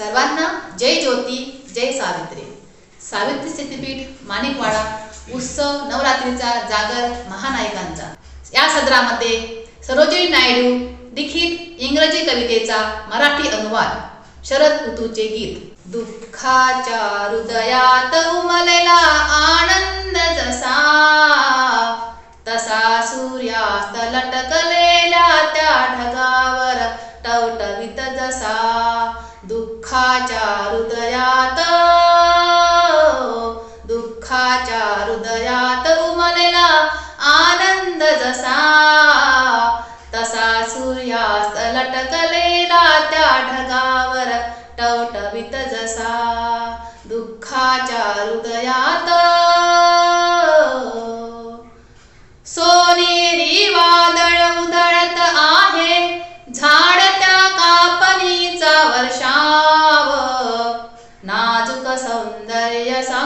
सर्वांना जय ज्योती जय सावित्री. सावित्री सिद्धपीठ माणिकवाडा उत्सव नवरात्रीचा जागर महानायकांचा. या सदरामध्ये सरोजिनी नायडू लिखित इंग्रजी कवितेचा मराठी अनुवाद शरद ऋतूचे गीत. दुःखाच्या हृदयात उमलेला आनंद जसा तसा सूर्यास्त लटकले दुःखाच्या हृदयात दुःखाच्या हृदयात उमलला आनंद जसा। तसा सूर्यास्त लटकलेला त्या ढगावर टवटवीत जसा। दुःखाच्या हृदयात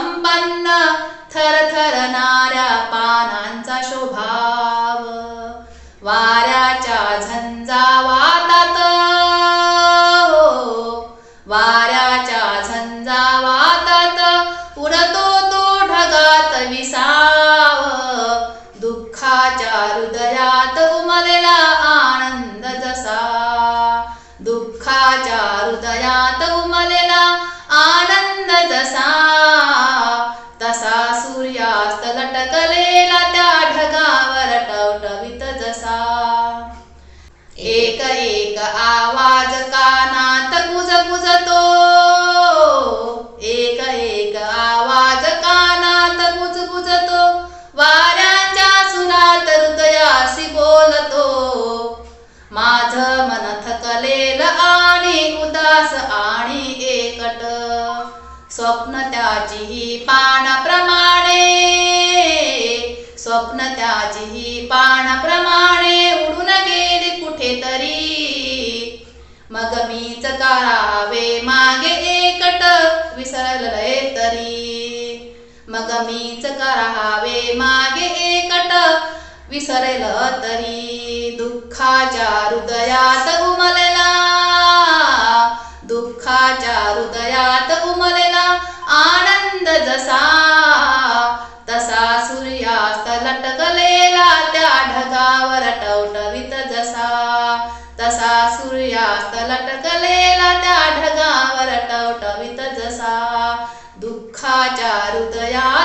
संपन्न थरथरणाऱ्या पानांचा शोभाव वाऱ्याच्या झंझावातात हो, वाऱ्या स्वप्न त्याची ही पानाप्रमाणे स्वप्न त्याची ही पानाप्रमाणे उडून गेली कुठेतरी. मग मीच करावे मागे एकट विसरलय तरी. मग मीच करावे मागे एकट विसरलं तरी. दुःखाच्या हृदयात उमलला तसा जसा तसा सूर्यास्त लटकलेला त्या ढगावर टवटवीत जसा तसा सूर्यास्त लटकलेला त्या ढगावर टवटवीत जसा. दुःखाच्या हृदयात